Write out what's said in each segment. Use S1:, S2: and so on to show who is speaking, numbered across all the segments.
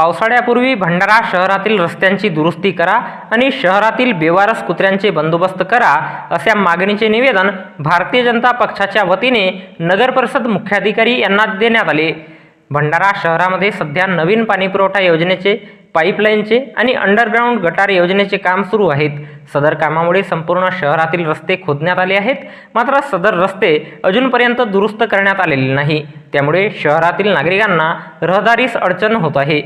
S1: पावसाळ्यापूर्वी भंडारा शहरातील रस्त्यांची दुरुस्ती करा आणि शहरातील बेवारस कुत्र्यांचे बंदोबस्त करा अशा मागणीचे निवेदन भारतीय जनता पक्षाच्या वतीने नगरपरिषद मुख्याधिकारी यांना देण्यात आले. भंडारा शहरामध्ये सध्या नवीन पाणीपुरवठा योजनेचे पाईपलाईनचे आणि अंडरग्राऊंड गटार योजनेचे काम सुरू आहेत. सदर कामामुळे संपूर्ण शहरातील रस्ते खोदण्यात आले आहेत मात्र सदर रस्ते अजूनपर्यंत दुरुस्त करण्यात आलेले नाही. त्यामुळे शहरातील नागरिकांना रहदारीस अडचण होत आहे.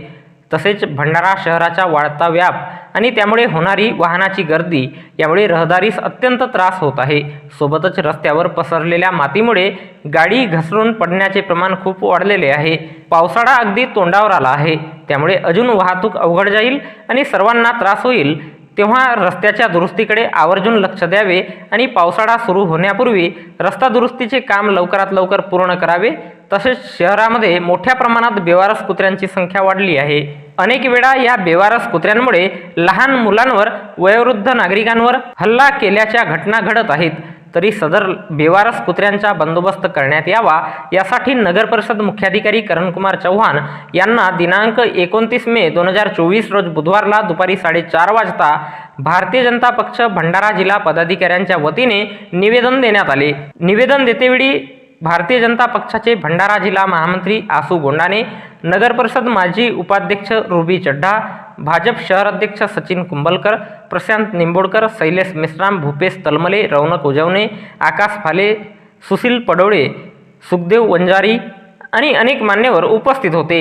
S1: तसेच भंडारा शहराचा वाढता व्याप आणि त्यामुळे होणारी वाहनाची गर्दी यामुळे रहदारीस अत्यंत त्रास होत आहे. सोबतच रस्त्यावर पसरलेल्या मातीमुळे गाडी घसरून पडण्याचे प्रमाण खूप वाढलेले आहे. पावसाळा अगदी तोंडावर आला आहे. त्यामुळे अजून वाहतूक अवघड जाईल आणि सर्वांना त्रास होईल. तेव्हा रस्त्याच्या दुरुस्तीकडे आवर्जून लक्ष द्यावे आणि पावसाळा सुरू होण्यापूर्वी रस्ता दुरुस्तीचे काम लवकरात लवकर पूर्ण करावे. तसेच शहरामध्ये मोठ्या प्रमाणात बेवारस कुत्र्यांची संख्या वाढली आहे. अनेक वेळा या बेवारस कुत्र्यांमुळे लहान मुलांवर वयोवृद्ध नागरिकांवर हल्ला केल्याच्या घटना घडत आहेत. तरी सदर बेवारस कुत्र्यांचा बंदोबस्त करण्यात यावा यासाठी नगरपरिषद मुख्याधिकारी करणकुमार चव्हाण यांना दिनांक एकोणतीस मे दोन हजार चोवीस रोज बुधवारला दुपारी साडेचार वाजता भारतीय जनता पक्ष भंडारा जिल्हा पदाधिकाऱ्यांच्या वतीने निवेदन देण्यात आले. निवेदन देतेवेळी भारतीय जनता पक्षाचे भंडारा जिल्हा महामंत्री आसू गोंडाने नगरपरिषद माजी उपाध्यक्ष रुबी चड्ढा भाजप शहर अध्यक्ष सचिन कुंभलकर प्रशांत निंबोडकर शैलेश मेश्राम भूपेश तलमले रौनक उजवणे आकाश फाले सुशील पडोळे सुखदेव वंजारी आणि अनेक मान्यवर उपस्थित होते.